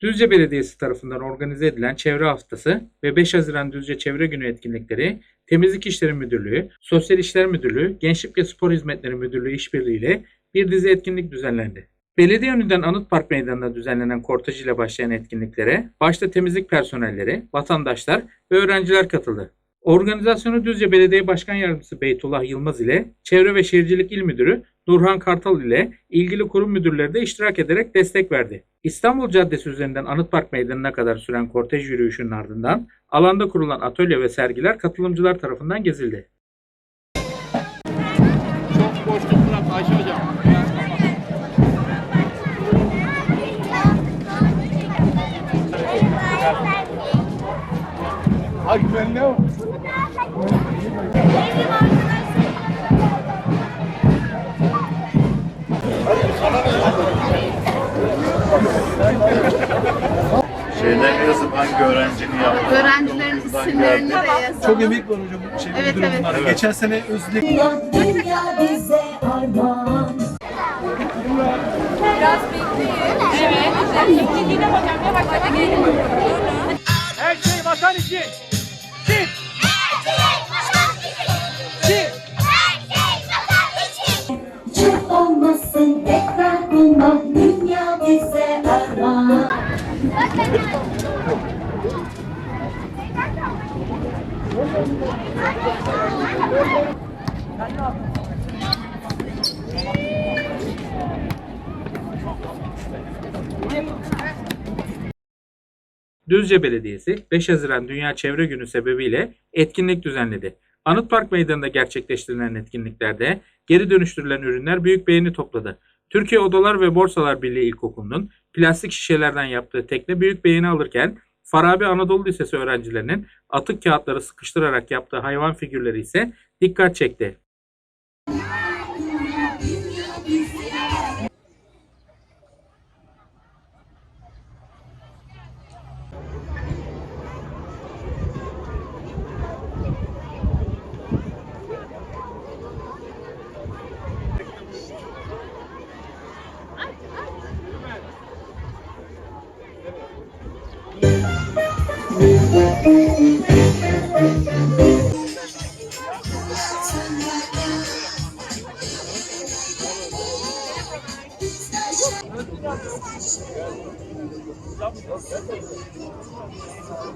Düzce Belediyesi tarafından organize edilen Çevre Haftası ve 5 Haziran Düzce Çevre Günü etkinlikleri Temizlik İşleri Müdürlüğü, Sosyal İşler Müdürlüğü, Gençlik ve Spor Hizmetleri Müdürlüğü işbirliğiyle bir dizi etkinlik düzenlendi. Belediye önünden Anıt Park Meydanı'nda düzenlenen kortej ile başlayan etkinliklere başta temizlik personelleri, vatandaşlar ve öğrenciler katıldı. Organizasyonu Düzce Belediye Başkan Yardımcısı Beytullah Yılmaz ile Çevre ve Şehircilik İl Müdürü Nurhan Kartal ile ilgili kurum müdürleri de iştirak ederek destek verdi. İstanbul Caddesi üzerinden Anıt Park Meydanı'na kadar süren kortej yürüyüşünün ardından alanda kurulan atölye ve sergiler katılımcılar tarafından gezildi. Çok boşluk bırak Ayşe hocam. Ay ben ne o? Şeyden yazıp hangi öğrencinin yaptığı. Öğrencilerin isimlerini de yazalım. Çok emek var hocam. Şey, Evet, evet. bunlara. Geçen sene özlük. Dünya bize armağan Biraz bekleyin. Evet. İkinci hocam yavaş yavaş gelin. Her şey vatan için. Düzce Belediyesi 5 Haziran Dünya Çevre Günü sebebiyle etkinlik düzenledi. Anıt Park Meydanı'nda gerçekleştirilen etkinliklerde geri dönüştürülen ürünler büyük beğeni topladı. Türkiye Odalar ve Borsalar Birliği İlkokulu'nun plastik şişelerden yaptığı tekne büyük beğeni alırken Farabi Anadolu Lisesi öğrencilerinin atık kağıtları sıkıştırarak yaptığı hayvan figürleri ise dikkat çekti.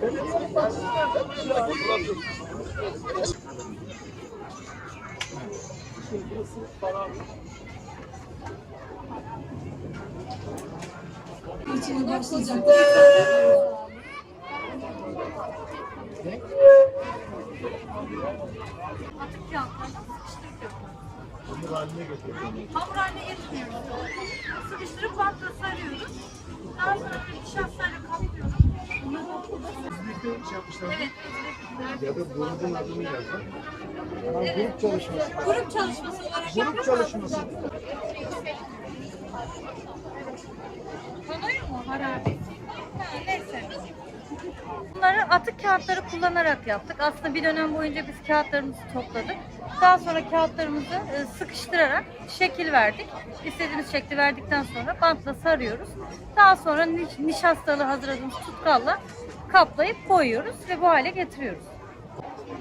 Burası para İçine başlayacak. Atık yapmak, sıkıştırıp yapmak. Hamur haline getiriyoruz. Hamur haline getiriyoruz. Sıkıştırıp bantla sarıyoruz. Daha sonra nişasta Evet. Ya da grubun adını yazın. Evet. Grup çalışması. Grup çalışması olarak Grup çalışması. Tanıyor mu harabe? Bunları atık kağıtları kullanarak yaptık. Aslında bir dönem boyunca biz kağıtlarımızı topladık. Daha sonra kağıtlarımızı e, sıkıştırarak şekil verdik. İstediğimiz şekli verdikten sonra bantla sarıyoruz. Daha sonra niş- nişastalı hazırladığımız tutkalla kaplayıp boyuyoruz ve bu hale getiriyoruz.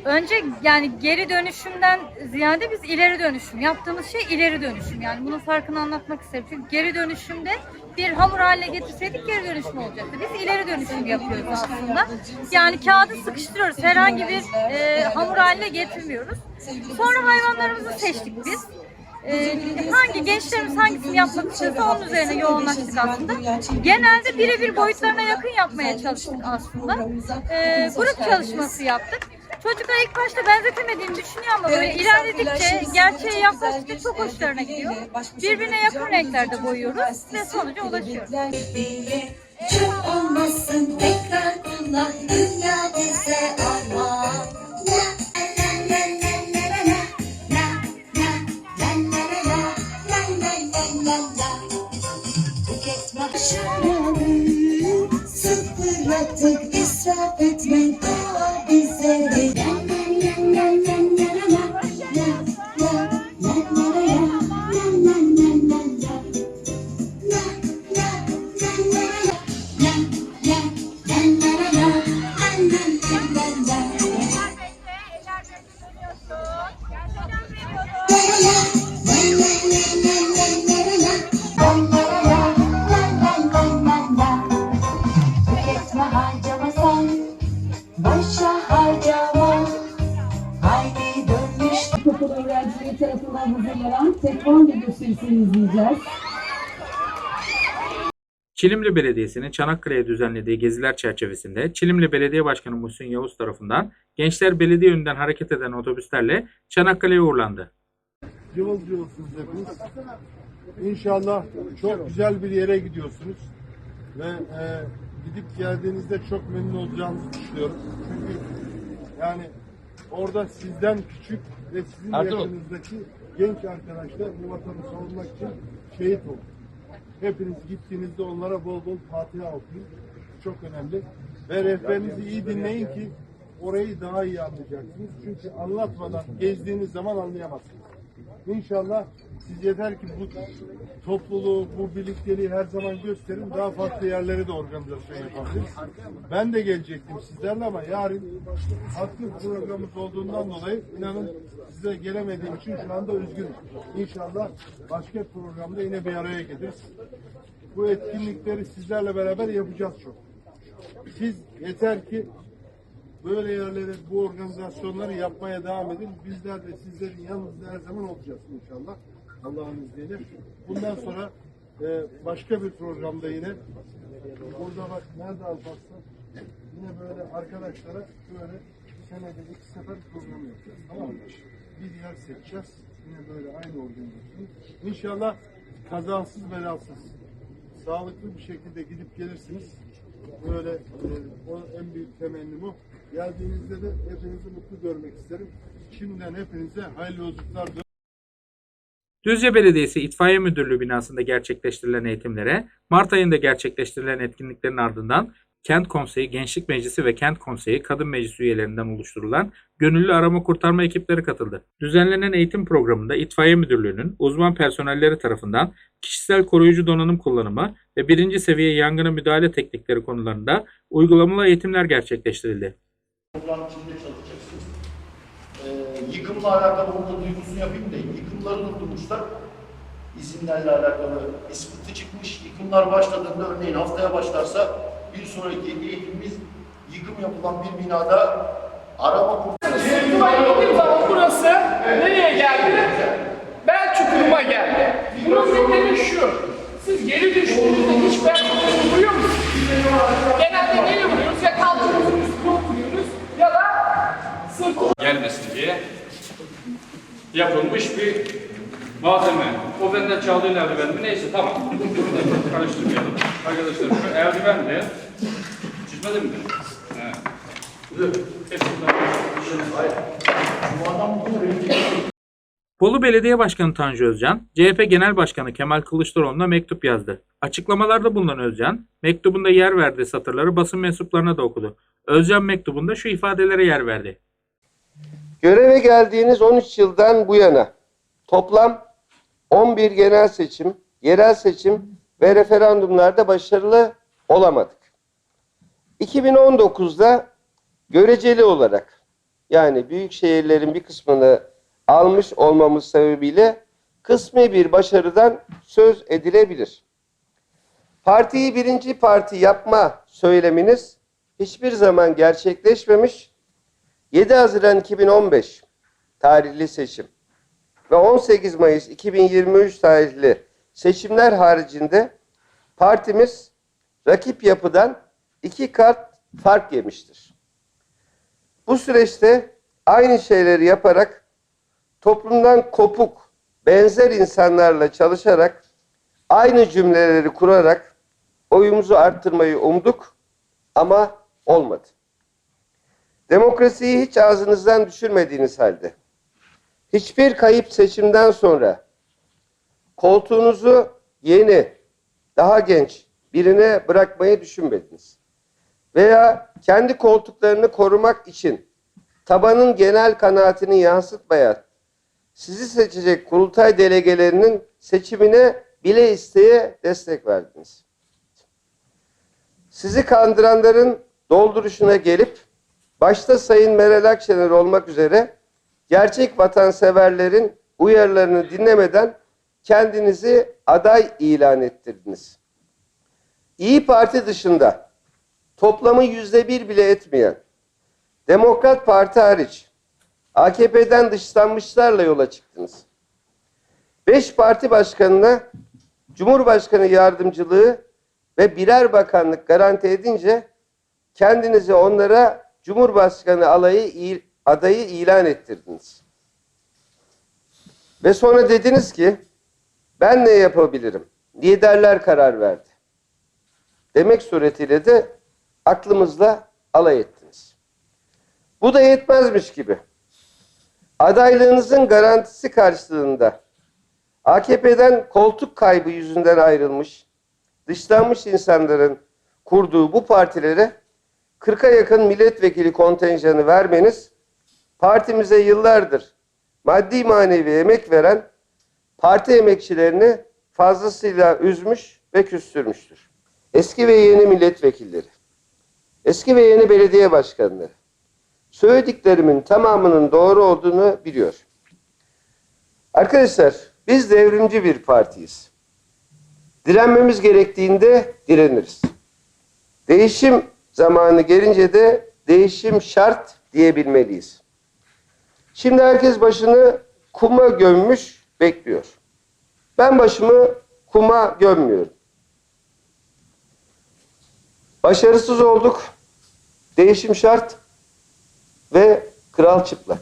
Önce yani geri dönüşümden ziyade biz ileri dönüşüm. Yaptığımız şey ileri dönüşüm. Yani bunun farkını anlatmak isterim. Çünkü geri dönüşümde bir hamur haline getirseydik geri dönüşüm olacaktı. Biz ileri dönüşüm yapıyoruz aslında. Yani kağıdı sıkıştırıyoruz. Herhangi bir e, hamur haline getirmiyoruz. Sonra hayvanlarımızı seçtik biz. E, hangi gençlerimiz hangisini yapmak istiyorsa onun üzerine yoğunlaştık aslında. Genelde birebir boyutlarına yakın yapmaya çalıştık aslında. E, grup çalışması yaptık. Çocuklar ilk başta benzetemediğini düşünüyor ama böyle ilerledikçe, gerçeğe yaklaştıkça çok hoşlarına gidiyor. Birbirine yakın renklerde boyuyoruz ve sonuca ulaşıyoruz. Çöp olmasın tekrar kullan Dünya bize armağan la la It's been my power, it's a Çilimli Belediyesi'nin Çanakkale'ye düzenlediği geziler çerçevesinde Çilimli Belediye Başkanı Muhsin Yavuz tarafından gençler belediye yönünden hareket eden otobüslerle Çanakkale'ye uğurlandı. Cıvıl cıvılsınız hepiniz. İnşallah çok güzel bir yere gidiyorsunuz. Ve e, gidip geldiğinizde çok memnun olacağınızı düşünüyorum. Çünkü yani orada sizden küçük ve sizin yakınınızdaki genç arkadaşlar bu vatanı savunmak için şehit oldu. Hepiniz gittiğinizde onlara bol bol Fatiha okuyun. Çok önemli. Ve rehberinizi iyi dinleyin ki orayı daha iyi anlayacaksınız. Çünkü anlatmadan gezdiğiniz zaman anlayamazsınız. İnşallah siz yeter ki bu topluluğu, bu birlikteliği her zaman gösterin. Daha farklı yerlere de organizasyon yapabiliriz. Ben de gelecektim sizlerle ama yarın aktif programımız olduğundan dolayı inanın size gelemediğim için şu anda üzgünüm. İnşallah başka programda yine bir araya geliriz. Bu etkinlikleri sizlerle beraber yapacağız çok. Siz yeter ki böyle yerlere bu organizasyonları yapmaya devam edin. Bizler de sizlerin yanınızda her zaman olacağız inşallah. Allah'ın izniyle. Bundan sonra e, başka bir programda yine burada bak nerede Alparslan? Yine böyle arkadaşlara böyle senede iki sefer program yapacağız. Tamam mı? Bir yer seçeceğiz. Yine böyle aynı organizasyon. İnşallah kazasız belasız sağlıklı bir şekilde gidip gelirsiniz. Böyle e, o en büyük temennim o. Geldiğinizde de hepinizi mutlu görmek isterim. Şimdiden hepinize hayırlı yolculuklar. Düzce Belediyesi İtfaiye Müdürlüğü binasında gerçekleştirilen eğitimlere, Mart ayında gerçekleştirilen etkinliklerin ardından Kent Konseyi, Gençlik Meclisi ve Kent Konseyi Kadın Meclisi üyelerinden oluşturulan gönüllü arama kurtarma ekipleri katıldı. Düzenlenen eğitim programında İtfaiye Müdürlüğü'nün uzman personelleri tarafından kişisel koruyucu donanım kullanımı ve birinci seviye yangına müdahale teknikleri konularında uygulamalı eğitimler gerçekleştirildi. Program içinde çalışacaksınız. Ee, yıkımla alakalı burada duygusunu yapayım da yıkımları durdurmuşlar. İzinlerle alakalı bir çıkmış. Yıkımlar başladığında örneğin haftaya başlarsa bir sonraki eğitimimiz yıkım yapılan bir binada gittiğim zaman burası nereye geldi? Bel çukuruma geldi. Bunun nedeni şu. Siz geri düştüğünüzde hiç bel çukurunu vuruyor musunuz? Yapılmış bir malzeme. O benden çaldığı eldiven mi? Neyse tamam. Karıştırmayalım. Arkadaşlar şu eldiven de çizmedi mi? Bolu Belediye Başkanı Tanju Özcan, CHP Genel Başkanı Kemal Kılıçdaroğlu'na mektup yazdı. Açıklamalarda bulunan Özcan, mektubunda yer verdiği satırları basın mensuplarına da okudu. Özcan mektubunda şu ifadelere yer verdi. Göreve geldiğiniz 13 yıldan bu yana toplam 11 genel seçim, yerel seçim ve referandumlarda başarılı olamadık. 2019'da göreceli olarak yani büyük şehirlerin bir kısmını almış olmamız sebebiyle kısmi bir başarıdan söz edilebilir. Partiyi birinci parti yapma söyleminiz hiçbir zaman gerçekleşmemiş 7 Haziran 2015 tarihli seçim ve 18 Mayıs 2023 tarihli seçimler haricinde partimiz rakip yapıdan iki kat fark yemiştir. Bu süreçte aynı şeyleri yaparak toplumdan kopuk, benzer insanlarla çalışarak aynı cümleleri kurarak oyumuzu arttırmayı umduk ama olmadı. Demokrasiyi hiç ağzınızdan düşürmediğiniz halde, hiçbir kayıp seçimden sonra koltuğunuzu yeni, daha genç birine bırakmayı düşünmediniz. Veya kendi koltuklarını korumak için tabanın genel kanaatini yansıtmayan, sizi seçecek kurultay delegelerinin seçimine bile isteye destek verdiniz. sizi kandıranların dolduruşuna gelip başta Sayın Meral Akşener olmak üzere gerçek vatanseverlerin uyarılarını dinlemeden kendinizi aday ilan ettirdiniz. İyi Parti dışında toplamı yüzde bir bile etmeyen Demokrat Parti hariç AKP'den dışlanmışlarla yola çıktınız. Beş parti başkanına Cumhurbaşkanı yardımcılığı ve birer bakanlık garanti edince kendinizi onlara Cumhurbaşkanı alayı, adayı ilan ettirdiniz. Ve sonra dediniz ki ben ne yapabilirim? Liderler karar verdi. Demek suretiyle de aklımızla alay ettiniz. Bu da yetmezmiş gibi. Adaylığınızın garantisi karşılığında AKP'den koltuk kaybı yüzünden ayrılmış, dışlanmış insanların kurduğu bu partilere 40'a yakın milletvekili kontenjanı vermeniz partimize yıllardır maddi manevi emek veren parti emekçilerini fazlasıyla üzmüş ve küstürmüştür. Eski ve yeni milletvekilleri, eski ve yeni belediye başkanları, söylediklerimin tamamının doğru olduğunu biliyor. Arkadaşlar biz devrimci bir partiyiz. Direnmemiz gerektiğinde direniriz. Değişim zamanı gelince de değişim şart diyebilmeliyiz. Şimdi herkes başını kuma gömmüş bekliyor. Ben başımı kuma gömmüyorum. Başarısız olduk. Değişim şart ve kral çıplak.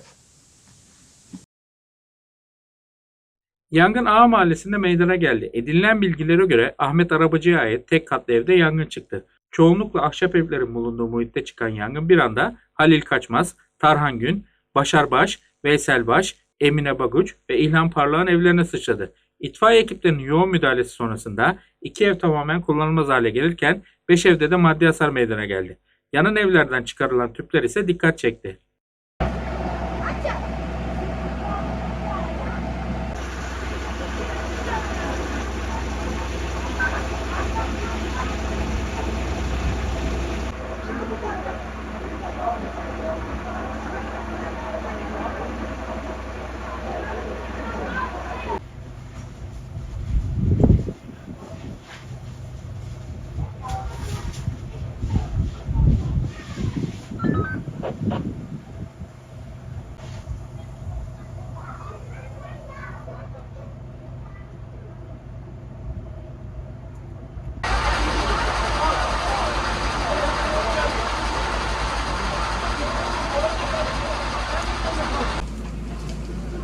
Yangın Ağa Mahallesi'nde meydana geldi. Edinilen bilgilere göre Ahmet Arabacı'ya ait tek katlı evde yangın çıktı. Çoğunlukla ahşap evlerin bulunduğu muhitte çıkan yangın bir anda Halil Kaçmaz, Tarhan Gün, Başar Baş, Veysel Baş, Emine Baguç ve İlhan Parlak'ın evlerine sıçradı. İtfaiye ekiplerinin yoğun müdahalesi sonrasında iki ev tamamen kullanılmaz hale gelirken beş evde de maddi hasar meydana geldi. Yanan evlerden çıkarılan tüpler ise dikkat çekti.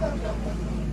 Gracias.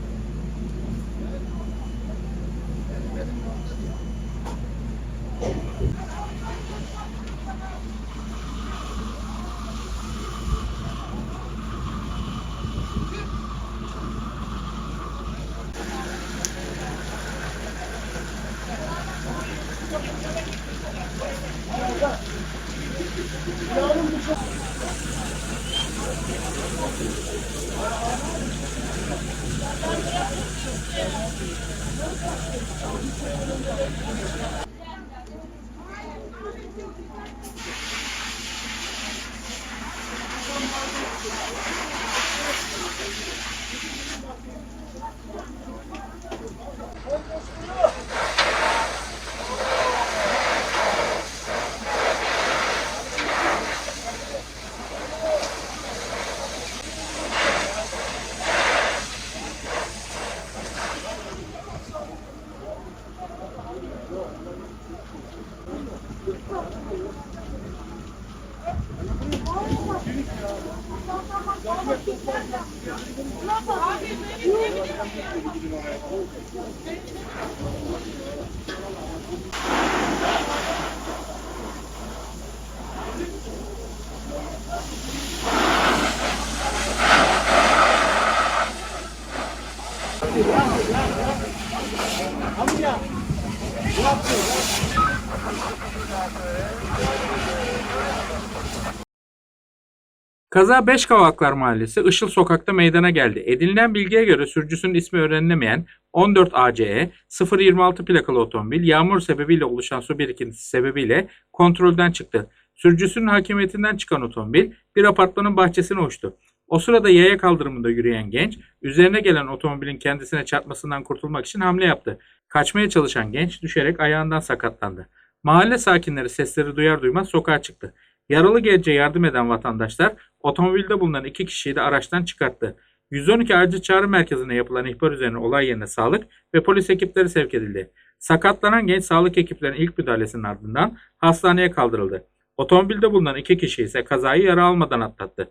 Kaza Beşkavaklar Mahallesi Işıl Sokak'ta meydana geldi. Edinilen bilgiye göre sürücüsünün ismi öğrenilemeyen 14 ACE 026 plakalı otomobil yağmur sebebiyle oluşan su birikintisi sebebiyle kontrolden çıktı. Sürücüsünün hakimiyetinden çıkan otomobil bir apartmanın bahçesine uçtu. O sırada yaya kaldırımında yürüyen genç üzerine gelen otomobilin kendisine çarpmasından kurtulmak için hamle yaptı. Kaçmaya çalışan genç düşerek ayağından sakatlandı. Mahalle sakinleri sesleri duyar duymaz sokağa çıktı. Yaralı gence yardım eden vatandaşlar otomobilde bulunan iki kişiyi de araçtan çıkarttı. 112 acil çağrı merkezine yapılan ihbar üzerine olay yerine sağlık ve polis ekipleri sevk edildi. Sakatlanan genç sağlık ekiplerinin ilk müdahalesinin ardından hastaneye kaldırıldı. Otomobilde bulunan iki kişi ise kazayı yara almadan atlattı.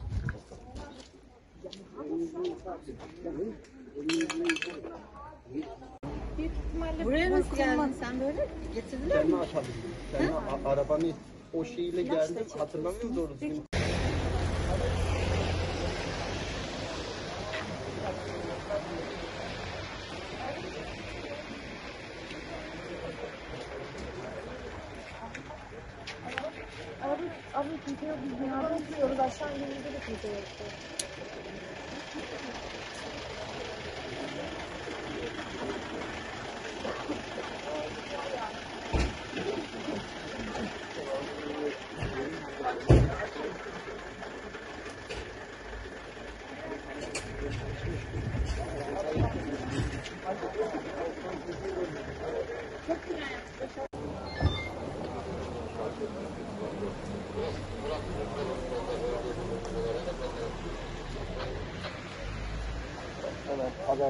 Büyük ihtimalle Buraya nasıl geldin sen böyle? Getirdiler mi? Sen a- arabanı o şeyle geldi hatırlamıyor musun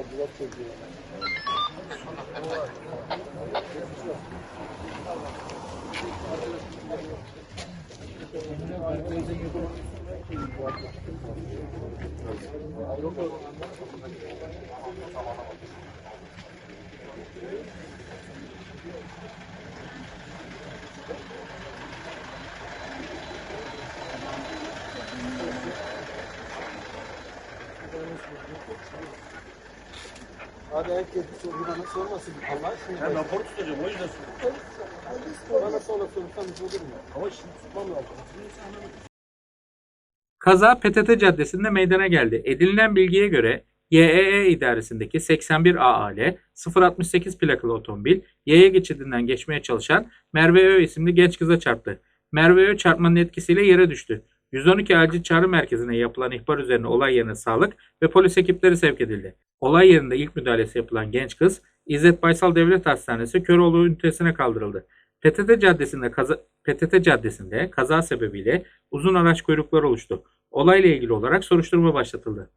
Haberciler çekiyor. Abi herkes bir soru bana sormasın. Allah aşkına. Ben rapor tutacağım o yüzden soruyorum. Bana sonra sorursanız olur mu? Ama şimdi tutmam lazım. Kaza PTT Caddesi'nde meydana geldi. Edinilen bilgiye göre YEE idaresindeki 81 AAL 068 plakalı otomobil yaya geçidinden geçmeye çalışan Merve Ö isimli genç kıza çarptı. Merve Ö çarpmanın etkisiyle yere düştü. 112 acil çağrı merkezine yapılan ihbar üzerine olay yerine sağlık ve polis ekipleri sevk edildi. Olay yerinde ilk müdahalesi yapılan genç kız İzzet Baysal Devlet Hastanesi Köroğlu ünitesine kaldırıldı. PTT Caddesi'nde kaza, PTT Caddesi'nde kaza sebebiyle uzun araç kuyrukları oluştu. Olayla ilgili olarak soruşturma başlatıldı.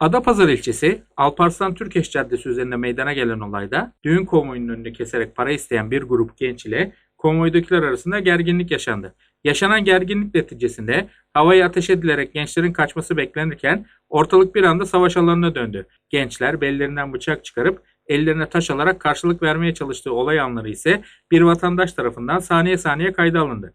Adapazarı ilçesi Alparslan Türkeş Caddesi üzerinde meydana gelen olayda düğün konvoyunun önünü keserek para isteyen bir grup genç ile konvoydakiler arasında gerginlik yaşandı. Yaşanan gerginlik neticesinde havaya ateş edilerek gençlerin kaçması beklenirken ortalık bir anda savaş alanına döndü. Gençler bellerinden bıçak çıkarıp ellerine taş alarak karşılık vermeye çalıştığı olay anları ise bir vatandaş tarafından saniye saniye kayda alındı.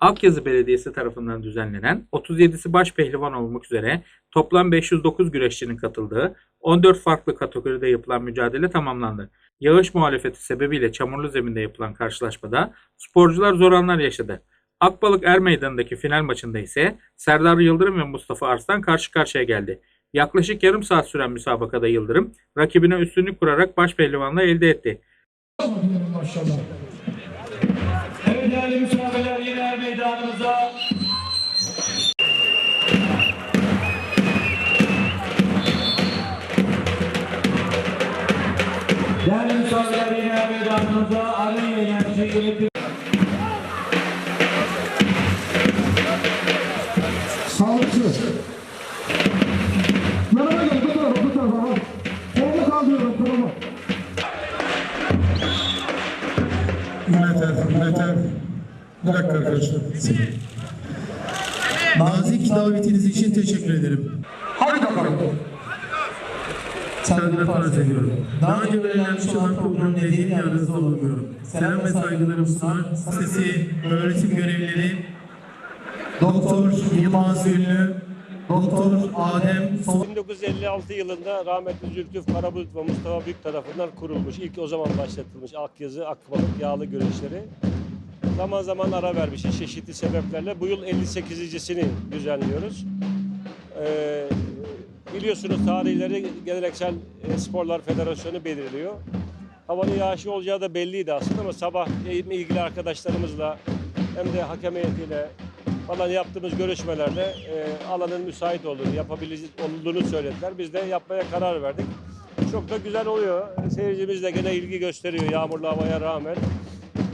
Akyazı Belediyesi tarafından düzenlenen 37'si baş pehlivan olmak üzere toplam 509 güreşçinin katıldığı 14 farklı kategoride yapılan mücadele tamamlandı. Yağış muhalefeti sebebiyle çamurlu zeminde yapılan karşılaşmada sporcular zor anlar yaşadı. Akbalık Er Meydanı'ndaki final maçında ise Serdar Yıldırım ve Mustafa Arslan karşı karşıya geldi. Yaklaşık yarım saat süren müsabakada Yıldırım rakibine üstünlük kurarak baş pehlivanlığı elde etti. Evet değerli misafirler yine meydanımıza. Değerli misafirler Bir dakika arkadaşlar. Nazik davetiniz için teşekkür ederim. Hadi bakalım. Saygılar farz ediyorum. Daha önce belirlenmiş olan program nedeniyle yanınızda olamıyorum. Selam ve saygılarımı sunar. Sesi, öğretim görevlileri, Doktor Yılmaz Ünlü, Doktor Adem Sol 1956 yılında rahmetli Zülfüf Karabulut ve Mustafa Büyük tarafından kurulmuş. İlk o zaman başlatılmış Akyazı, Akbalık, Yağlı güreşleri. Zaman zaman ara vermişiz çeşitli sebeplerle. Bu yıl 58.sini düzenliyoruz. Ee, biliyorsunuz tarihleri Geleneksel Sporlar Federasyonu belirliyor. Havanın yağışlı olacağı da belliydi aslında ama sabah ilgili arkadaşlarımızla hem de hakem heyetiyle falan yaptığımız görüşmelerde e, alanın müsait olduğunu, yapabilir olduğunu söylediler. Biz de yapmaya karar verdik. Çok da güzel oluyor. Seyircimiz de gene ilgi gösteriyor yağmurlu havaya rağmen.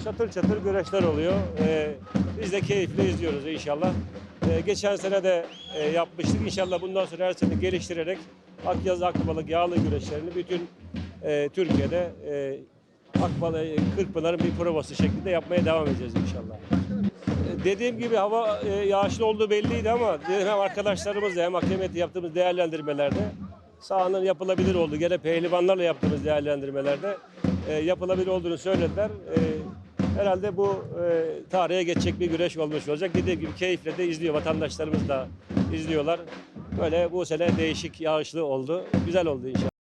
Çatır çatır güreşler oluyor. E, biz de keyifle izliyoruz inşallah. E, geçen sene de e, yapmıştık. İnşallah bundan sonra her sene geliştirerek Akyaz, Akbalık, Yağlı güreşlerini bütün e, Türkiye'de e, Akbalık, Kırkpınar'ın bir provası şeklinde yapmaya devam edeceğiz inşallah. Dediğim gibi hava e, yağışlı olduğu belliydi ama hem arkadaşlarımızla hem hakemiyeti yaptığımız değerlendirmelerde sahanın yapılabilir olduğu, gene pehlivanlarla yaptığımız değerlendirmelerde e, yapılabilir olduğunu söylediler. E, herhalde bu e, tarihe geçecek bir güreş olmuş olacak. Dediğim gibi keyifle de izliyor, vatandaşlarımız da izliyorlar. Böyle bu sene değişik yağışlı oldu. Güzel oldu inşallah.